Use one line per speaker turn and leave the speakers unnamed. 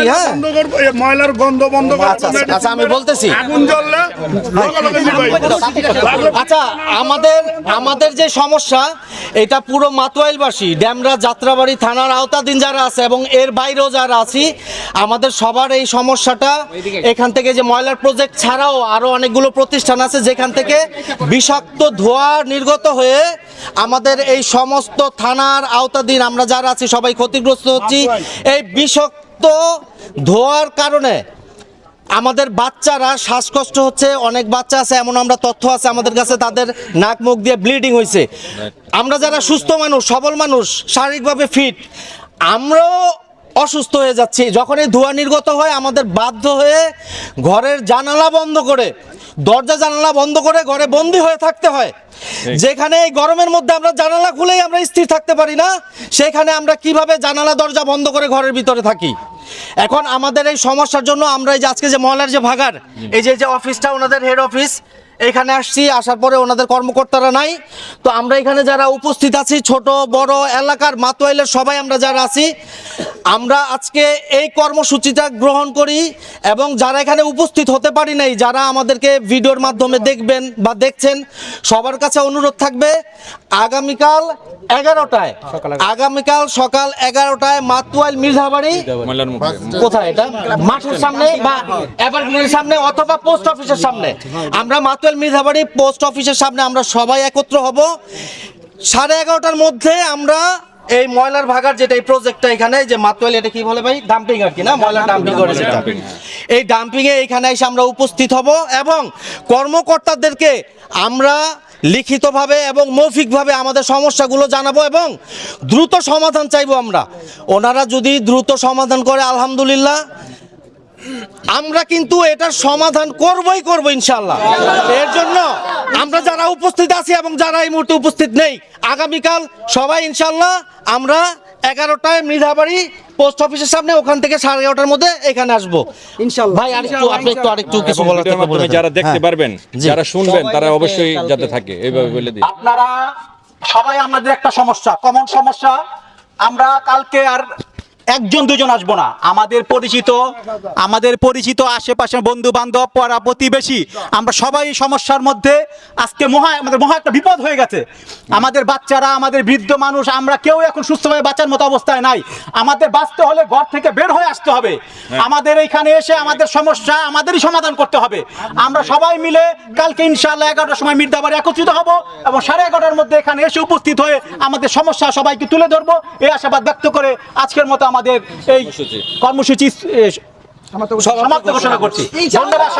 ময়লা
হ্যাঁ।
ময়লার গন্ধ বন্ধ
আচ্ছা, আচ্ছা, আচ্ছা, আমি বলতেছি।
আগুন জ্বললে। লাগলে
আচ্ছা আমাদের আমাদের যে সমস্যা এটা পুরো মাতোয়াইলবাসী ড্যামরা যাত্রাবাড়ি থানার আওতাধীন যারা আছে এবং এর বাইরেও যারা আছি আমাদের সবার এই সমস্যাটা এখান থেকে যে ময়লার প্রজেক্ট ছাড়াও আরও অনেকগুলো প্রতিষ্ঠান আছে যেখান থেকে বিষাক্ত ধোঁয়া নির্গত হয়ে আমাদের এই সমস্ত থানার আওতাধীন আমরা যারা আছি সবাই ক্ষতিগ্রস্ত হচ্ছি। এই বিষাক্ত ধোঁয়ার কারণে আমাদের বাচ্চারা শ্বাসকষ্ট হচ্ছে, অনেক বাচ্চা আছে, এমন আমরা তথ্য আছে আমাদের কাছে, তাদের নাক মুখ দিয়ে ব্লিডিং হয়েছে। আমরা যারা সুস্থ মানুষ, সবল মানুষ, শারীরিকভাবে ফিট আমরাও অসুস্থ হয়ে যাচ্ছি। যখন এই ধোঁয়া নির্গত হয়, আমাদের বাধ্য হয়ে ঘরের জানালা বন্ধ করে, দরজা জানালা বন্ধ করে ঘরে বন্দি হয়ে থাকতে হয়। যেখানে এই গরমের মধ্যে আমরা জানালা খুলেই আমরা স্থির থাকতে পারি না সেখানে আমরা কীভাবে জানালা দরজা বন্ধ করে ঘরের ভিতরে থাকি? এখন আমাদের এই সমস্যার জন্য আমরা এই যে আজকে যে মহলার যে ভাগার এই যে এই যে অফিসটা ওনাদের হেড অফিস এখানে আসছি আসার পরে ওনাদের কর্মকর্তারা নাই। তো আমরা এখানে যারা উপস্থিত আছি ছোট বড় এলাকার মাতোয়াইলের সবাই আমরা যারা আছি আমরা আজকে এই কর্মসূচিটা গ্রহণ করি এবং যারা এখানে উপস্থিত হতে পারি নাই যারা আমাদেরকে ভিডিওর মাধ্যমে দেখবেন বা দেখছেন সবার কাছে অনুরোধ থাকবে আগামীকাল এগারোটায় আগামীকাল সকাল এগারোটায় মাতোয়াইল মির্জাবাড়ি। কোথায় এটা? মাঠের সামনে বা এভারগ্রিনের সামনে অথবা পোস্ট অফিসের সামনে। আমরা মাতুয়েল মির্জাবাড়ি পোস্ট অফিসের সামনে আমরা সবাই একত্র হব। সাড়ে এগারোটার মধ্যে আমরা এই ময়লার ভাগার যেটা এই প্রজেক্টটা এখানে যে মাতুয়েল এটা কি বলে ভাই? ডাম্পিং আর কি না? ময়লা ডাম্পিং করে যেটা। এই ডাম্পিং এ এখানে এসে আমরা উপস্থিত হব এবং কর্মকর্তাদেরকে আমরা লিখিতভাবে এবং মৌখিকভাবে আমাদের সমস্যাগুলো জানাব এবং দ্রুত সমাধান চাইব আমরা। ওনারা যদি দ্রুত সমাধান করে আলহামদুলিল্লাহ আমরা কিন্তু এটার সমাধান করবই করব ইনশাল্লাহ এর জন্য আমরা যারা উপস্থিত আছি এবং যারা এই মুহূর্তে উপস্থিত নেই আগামীকাল সবাই ইনশাল্লাহ আমরা এগারোটায় মৃধাবাড়ি পোস্ট অফিসের সামনে ওখান থেকে সাড়ে এগারোটার মধ্যে এখানে আসব।
ইনশাল্লাহ
ভাই আরেকটু আপনি একটু আরেকটু কিছু বলার থাকলে বলে
যারা দেখতে
হ্যাঁ।
পারবেন যারা শুনবেন তারা অবশ্যই যাতে থাকে। এইভাবে বলে দিই।
আপনারা সবাই আমাদের একটা সমস্যা কমন সমস্যা। আমরা কালকে আর একজন দুজন আসব না। আমাদের পরিচিত আমাদের পরিচিত আশেপাশে বন্ধু বান্ধব পাড়া প্রতিবেশী আমরা সবাই সমস্যার মধ্যে আজকে মহা আমাদের মহা একটা বিপদ হয়ে গেছে। আমাদের বাচ্চারা আমাদের বৃদ্ধ মানুষ আমরা কেউ এখন সুস্থভাবে বাঁচার মতো অবস্থায় নাই। আমাদের বাঁচতে হলে ঘর থেকে বের হয়ে আসতে হবে। আমাদের এইখানে এসে আমাদের সমস্যা আমাদেরই সমাধান করতে হবে। আমরা সবাই মিলে কালকে ইনশাআল্লাহ এগারোটার সময় মির্দাবারে একত্রিত হব এবং সাড়ে এগারোটার মধ্যে এখানে এসে উপস্থিত হয়ে আমাদের সমস্যা সবাইকে তুলে ধরবো। এই আশাবাদ ব্যক্ত করে আজকের মতো আমাদের আমাদের এই কর্মসূচি। সমাপ্ত ঘোষণা করছি। ধন্যবাদ